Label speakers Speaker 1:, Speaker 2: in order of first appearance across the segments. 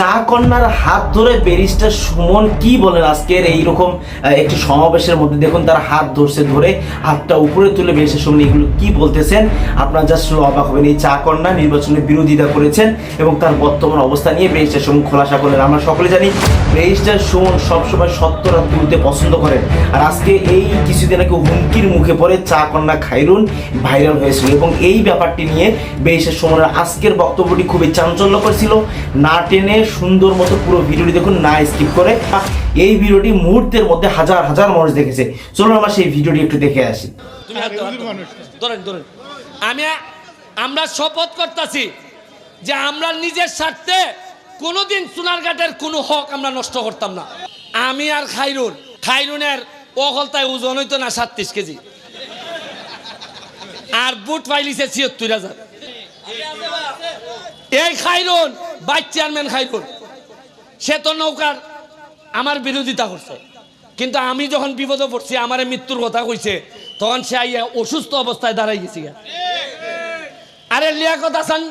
Speaker 1: চা কন্যার হাত ধরে ব্যারিস্টার সুমন কি বলেন আজকের এইরকম একটি সমাবেশের মধ্যে? দেখুন, তার হাত ধরছে ধরে, হাতটা উপরে তুলে ব্যারিস্টার সুমন এগুলো কি বলতেছেন? আপনারা জাস্ট অবাক হবেন, এই চা কন্যা নির্বাচনে বিরোধিতা করেছেন এবং তার বর্তমান অবস্থা নিয়ে ব্যারিস্টার সুমন খোলাসা করলেন। আমরা সকলে জানি, ব্যারিস্টার সুমন সবসময় সত্যরা তুলতে পছন্দ করেন। আর আজকে এই কিছুদিন আগে হুমকির মুখে পড়ে চা কন্যা খাইরুন ভাইরাল হয়েছিল এবং এই ব্যাপারটি নিয়ে ব্যারিস্টার সুমনের আজকের বক্তব্যটি খুবই চাঞ্চল্যকর ছিল। না টেনে সুন্দর মতো পুরো ভিডিওটি দেখুন না স্কিপ করে। এই ভিডিওটি মুহূর্তের মধ্যে হাজার হাজার মানুষ দেখেছে। চলুন আমরা সেই ভিডিওটি একটু দেখে আসি।
Speaker 2: ধরেন ধরেন। আমি আমরা শপথ করতেছি যে আমরা নিজের স্বার্থে কোনোদিন সোনারঘাটের কোনো হক আমরা নষ্ট করতাম না। আমি আর খাইরুন। খাইরুনের অকলতায় ওজন হইতো না সাতত্রিশ কেজি। আর বুট পাইলিছে ছিয়ত্তর হাজার। এই খাইরুন, ভাইস চেয়ারম্যান খাইরুন। সে তো নৌকার আমার বিরোধিতা করছে। কিন্তু আমি যখন বিপদে পড়ছি, আমার মৃত্যুর কথা কইছে, তখন সে আইয়া অসুস্থ অবস্থায় দাঁড়াই গেছি। আরে লিয়াকত হাসান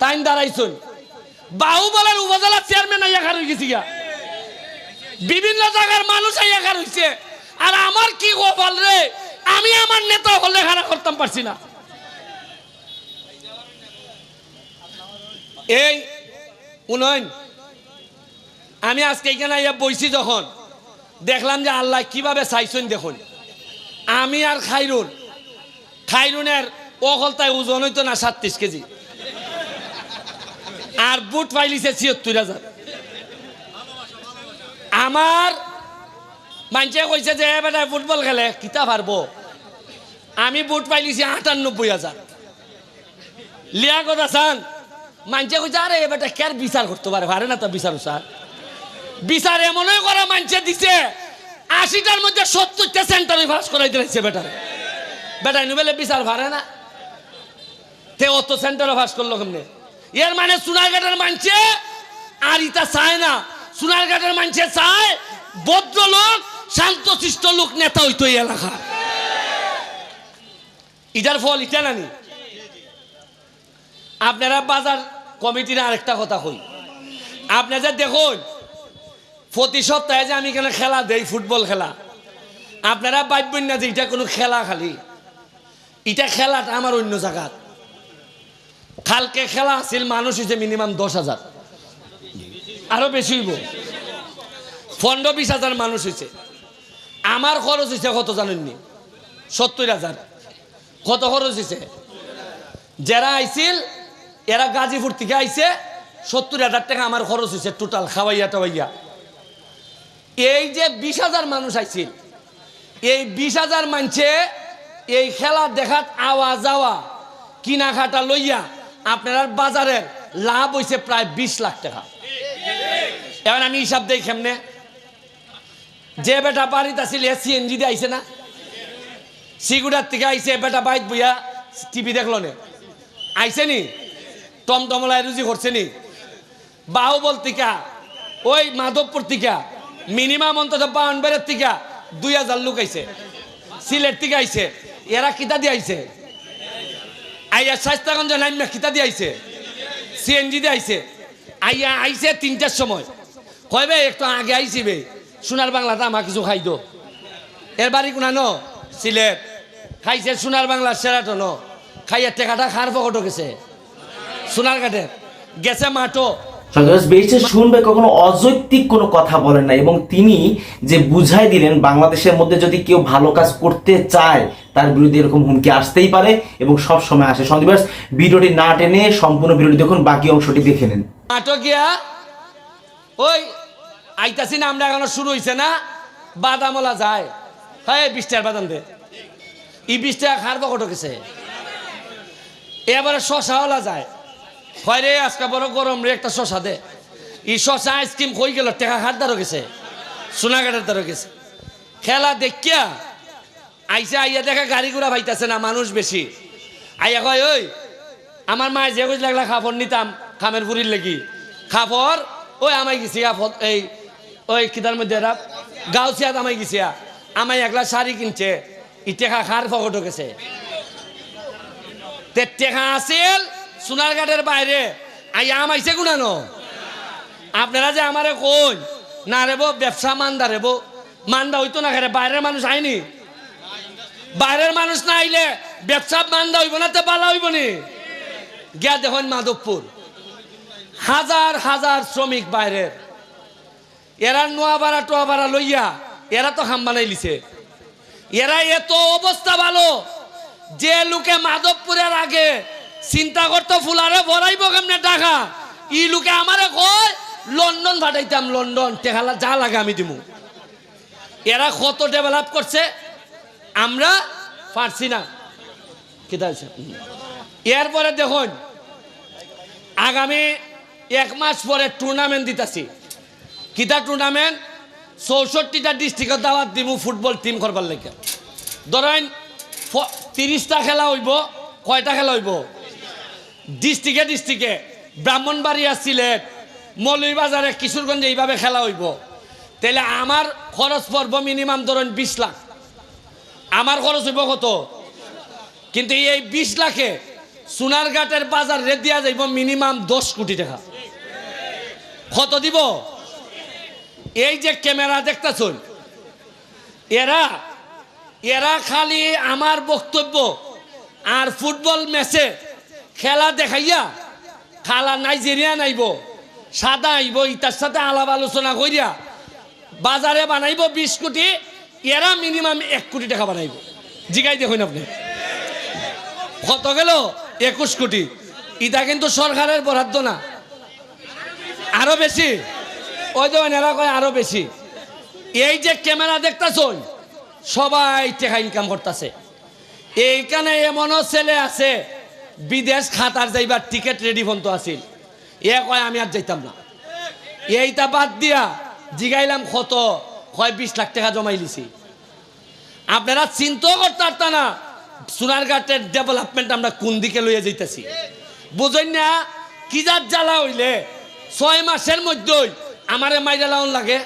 Speaker 2: তাইন দাঁড়াইছুন। বাহুবলের উপজেলা চেয়ারম্যান আইয়া খার হয়ে গেছি গা। বিভিন্ন জায়গার মানুষ আইয়া খার হইছে। আর আমার কি গোপাল রে? আমি আমার নেতা হলে খারাপ করতাম পারছি না। এই উন্নয়ন আমি আজকে এখানে আইয়া বইছি যখন, দেখলাম যে আল্লাহ কীভাবে চাইছেন দেখুন। আমি আর খাইরুন, খাইরুনের অকলতায় ওজন হইতো না সাতত্রিশ কেজি। আর বুট পাইলিছে ছিয়ত্তর হাজার। আমার মানুষে কইছে যে বেটা, ফুটবল খেলে, কিতা পারব? আমি বুট পাইলিছি আটানব্বই হাজার। লিয়া কথা মানুষে কইছে আরে এ বেটা কের বিচার করতে পারে? পারে না তো বিচার স্যার বিচার এমনই করা মানছে দিছে, আশিটার মধ্যে সত্তরটা সেন্টারে ফাঁস করাই দিয়েছে বেটার। বেটা নুবেলে বিচার ভারে না। তে অত সেন্টারে ফাঁস করল কেমনে? এর মানে সোনারঘাটের মানছে আর ইটা চায় না। সোনারঘাটের মানছে চায় ভদ্র লোক শান্তশিষ্ট লোক, নেতা হইতো এই এলাকা। ইটার ফল ইটা নানি? আপনারা বাজার কমিটির আরেকটা কথা কই। আপনারা যে দেখুন, প্রতি সপ্তাহে যে আমি এখানে খেলা দেই, ফুটবল খেলা, আপনারা ভাববেন না যে এটা কোনো খেলা খালি। এটা খেলাটা আমার অন্য জায়গাত কালকে খেলা আছিল মানুষ হয়েছে মিনিমাম দশ হাজার। আরও বেশি হইব। পনেরো বিশ হাজার মানুষ হয়েছে আমার খরচ হয়েছে কত জানেননি? সত্তর হাজার। কত খরচ হয়েছে যারা আইছিল এরা গাজীপুর থেকে আইছে, সত্তর হাজার টাকা আমার খরচ হয়েছে টোটাল খাওয়াইয়া টাওয়াইয়া। এই যে বিশ হাজার মানুষ আইছিল, এই বিশ হাজার মানছে এই খেলা দেখাত আওয়া যাওয়া কিনা খাটা লইয়া আপনার বাজারের লাভ হয়েছে প্রায় বিশ লাখ টাকা। এখন আমি হিসাব দেই কেমনে? যে বেটা বাড়িতে আসিল সিএনজি দিয়ে আইছে না? সিগুড়ার থেকে আইছে বেটা বাইত বইয়া টিভি দেখল নে? আইছে নি? টমটমলায় রুজি করছে নি বাহুবল টিকা ওই মাধবপুর টিকা মিনিমাম অন্তত বাউনবাড়ির টিকা দুই হাজার লোক আইছে। সিলেট থেকে আইছে, এরা কিতা দিয়ে আইছে? আইয়া স্বাস্থ্যগঞ্জ নাইমা কিতা দিয়ে আইছে? সিএনজি দিয়ে আইছে। আইয়া আইছে তিনটার সময়। কয়বে একটু আগে আইছি বে, সোনার বাংলাতে আমার কিছু খাইতো এর বাড়ি কোনা সিলেট। খাইছে সোনার বাংলা ন খাইয়া টেকাটা খার পকটো গেছে। সোনার ঘাটের গেছে
Speaker 1: বেরিস্টার সুমন ভাই কখনো অযৌক্তিক কোনো কথা বলেন না এবং তিনি যে বুঝাই দিলেন বাংলাদেশের মধ্যে যদি কেউ ভালো কাজ করতে চায় তার বিরুদ্ধে এরকম হুমকি আসতেই পারে এবং সব সময় আসে। সন্দীপ ভিডিওটি না টেনে সম্পূর্ণ ভিডিওটি দেখুন বাকি অংশটি দেখে নেন।
Speaker 2: মাটো গিয়া ওই আইতাছি না আমরা এখনও শুরু হইছে না বাদামলা যায়। হ্যাঁ বিশ টাকার বাদাম দে। ই বিশ টাকা খার পকটো গেছে। এবারে শশাওয়ালা যায়। হয় রে, আজকে বড় গরম রে, একটা শশা দে। ই শশা আইসক্রিম কই গেল? টেকা খার দ্বারও গেছে সোনাঘাটের দ্বারও গেছে। খেলা দেখিয়া আইসা আইয়া দেখা গাড়ি ঘোড়া ভাইতাছে না, মানুষ বেশি। আইয়া কয়, ওই, আমার মায়ের যে বুঝ লাগলা খাফর নিতাম, খামের পুরীর লেগি। খাফর, ওই আমাই গেছি এই, ওই কিতার মধ্যে এরা গাউছিয়াত আমাই গেছিয়া আমায় একলা শাড়ি কিনছে ই টেকা খার ফকটো গেছে। টেকা আছিল সোনারঘাটের বাইরে। আইয়া আমাইছে গুণানো আপনারা যে আমারে কই, না রেবো ব্যবসা মান্দা রেবো মান্দা হইতো না খেরে বাইরের মানুষ আইনি? বাইরের মানুষ না আইলে ব্যবসা মান্দা হইব না, তো বালা হইব নি? গিয়া দেখুন মাধবপুর। হাজার হাজার শ্রমিক বাইরের। এরা নোয়া ভাড়া টোয়া ভাড়া লইয়া, এরা তো হাম বানাই লিছে। এরা এত অবস্থা ভালো, যে লোকে মাধবপুরের আগে চিন্তা করতো ফুলারে ভরাইব কেমনে টাকা? ই লোকে আমারে কয়, লন্ডন পাঠাইতাম, লন্ডন। টেকালা যা লাগে আমি দিমু। এরা কত ডেভেলপ করছে, আমরা পারছি না। আছে এরপরে দেখুন, আগামী এক মাস পরে টুর্নামেন্ট দিতেছি। কিতা টুর্নামেন্ট চৌষট্টিটা ডিস্ট্রিক্টত দাওয়াত দিমু ফুটবল টিম করবার লাগে। ধরেন তিরিশটা খেলা হইব, কয়টা খেলা হইব? ডিস্ট্রিক্টে ডিস্ট্রিক্টে। ব্রাহ্মণবাড়িয়া সিলেট মৌলভীবাজারে কিশোরগঞ্জে এইভাবে খেলা হইব। তাহলে আমার খরচ পড়ব মিনিমাম ধরেন বিশ লাখ। আমার খরচ হইব কত? কিন্তু এই বিশ লাখে সোনারঘাটের বাজার রেট দিয়া যাইব মিনিমাম দশ কোটি টাকা। কত দিব? এই যে ক্যামেরা দেখতেছুন, এরা এরা খালি আমার বক্তব্য আর ফুটবল ম্যাচে খেলা দেখাইয়া, খালা নাইজেরিয়া নাইব, সাদা আইব ইটার সাথে আলাপ আলোচনা করিয়া বাজারে বানাইব বিশ কোটি, এরা মিনিমাম এক কোটি টাকা বানাইব। জিগাই দেখুন আপনি। কত গেল? একুশ কোটি। ইটা কিন্তু সরকারের বরাদ্দ না। আরও বেশি। ওই দেখুন এরা কয় আরও বেশি। এই যে ক্যামেরা দেখতেছ সবাই টাকা ইনকাম করতেছে। এইখানে এমনও ছেলে আছে বিদেশ খাতার যাইবার টিকিট রেডি ফোন তো আছিল। এ কয়, আমি আর যাইতাম না। এইটা বাদ দিয়া জিগাইলাম কত? কয়, বিশ লাখ টাকা জমাই লিছি। আপনারা চিন্তাও করতে পারতা না সোনারঘাটের ডেভেলপমেন্ট আমরা কোন দিকে লইয়া যাইতেছি। বুঝেন না, কি যার জ্বালা হইলে? ছয় মাসের মধ্যেই আমারে মাইরা লাউন লাগে।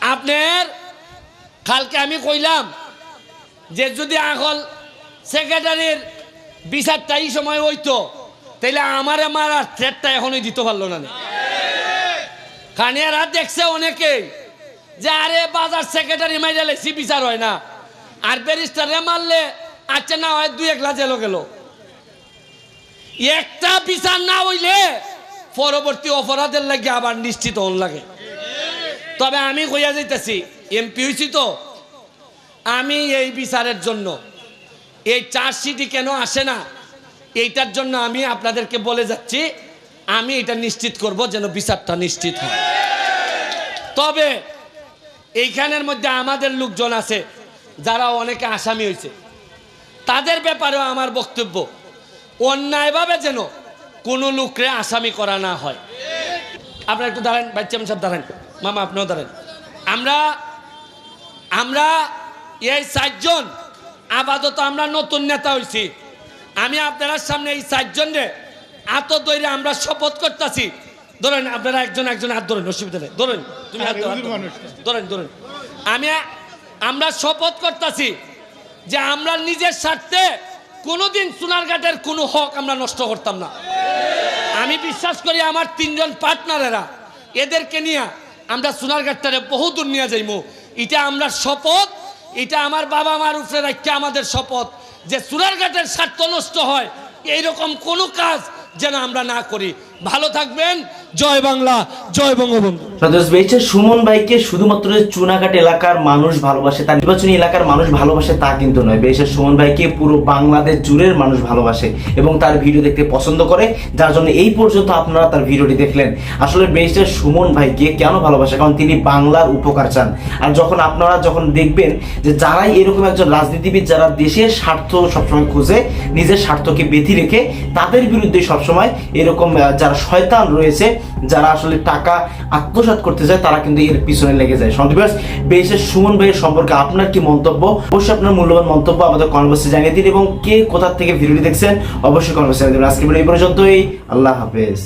Speaker 2: আপনার, কালকে আমি কইলাম যে যদি আগল সেক্রেটারির বিচারটা এই সময় হইতো। তাইলে আমার আমারে মারার থ্রেটটা এখনই দিতে পারল না কানিয়ারা দেখছে অনেকেই যে আরে বাজার সেক্রেটারি মাইরা লেছি, বিচার হয় না। আর ব্যারিস্টারে মারলে আচ্ছা না হয় দুই একলা জেলো গেল। একটা বিচার না হইলে পরবর্তী অপরাধের লাগে আবার নিশ্চিত হন লাগে। তবে আমি কইয়া যাইতেছি, এমপি হয়েছি তো, আমি এই বিচারের জন্য এই চার্জশিটই কেন আসে না? এইটার জন্য আমি আপনাদেরকে বলে যাচ্ছি, আমি এটা নিশ্চিত করব যেন বিচারটা নিশ্চিত হয়। তবে এইখানের মধ্যে আমাদের লোকজন আছে, যারা অনেকে আসামি হয়েছে। তাদের ব্যাপারেও আমার বক্তব্য, অন্যায়ভাবে যেন কোনো লোকরে আসামি করা না হয়। আপনারা একটু দাঁড়ান বাচ্চাম সব দাঁড়ান। মামা, আপনিও দাঁড়ান। আমরা আমরা এই চারজন আপাতত আমরা নতুন নেতা হয়েছি আমি আপনারা সামনে এই চারজনরে আত দৈরে আমরা শপথ করতেছি। ধরেন আপনারা একজন একজন হাত ধরেন অসুবিধা নেই। ধরেন তুমি হাত ধরো, ধরেন ধরেন। আমি আমরা শপথ করতেছি যে আমরা নিজের স্বার্থে কোনোদিন সোনারঘাটের কোনো হক আমরা নষ্ট করতাম না। আমি বিশ্বাস করি আমার তিনজন পার্টনারেরা এদেরকে নিয়ে আমরা সোনারঘাটটারে বহু দূর নিয়ে যাইমু। এটা আমরা শপথ এটা আমার বাবা মার উপরে রাখতে আমাদের শপথ যে চুরারঘাটের স্বার্থ নষ্ট হয়, এইরকম কোনো কাজ যেন আমরা না করি। ভালো থাকবেন। জয় বাংলা জয় বঙ্গবন্ধু।
Speaker 1: সুমন ভাইকে শুধুমাত্র চুনাঘাট এলাকার মানুষ ভালোবাসে তার নির্বাচনী এলাকার মানুষ ভালোবাসে তা কিন্তু নয়। বেশে সুমন ভাইকে পুরো বাংলাদেশ জুড়ের মানুষ ভালোবাসে এবং তার ভিডিও দেখতে পছন্দ করে। যার জন্য এই পর্যন্ত আপনারা তার ভিডিওটি দেখলেন। আসলে বেশে সুমন ভাইকে কেন ভালোবাসে? কারণ তিনি বাংলার উপকার চান। আর যখন আপনারা যখন দেখবেন যে যারাই এরকম একজন রাজনীতিবিদ যারা দেশের স্বার্থ সবসময় খুঁজে নিজের স্বার্থকে বেঁধে রেখে তাদের বিরুদ্ধে সবসময় এরকম আহ, যারা শয়তান রয়েছে, যারা আসলে টাকা আত্মসাত করতে চায়, তারা কিন্তু এর পিছনে লেগে যায়। সন্দীপাস বেশের সুমন ভাইয়ের সম্পর্কে আপনার কি মন্তব্য? অবশ্যই আপনার মূল্যবান মন্তব্য আমাদের কনভার্সে জানিয়ে দিন এবং কে কোথা থেকে ভিডিওটি দেখছেন, অবশ্যই কনভার্সে জানিয়ে দেবেন। আজকে এই পর্যন্তই। আল্লাহ হাফেজ।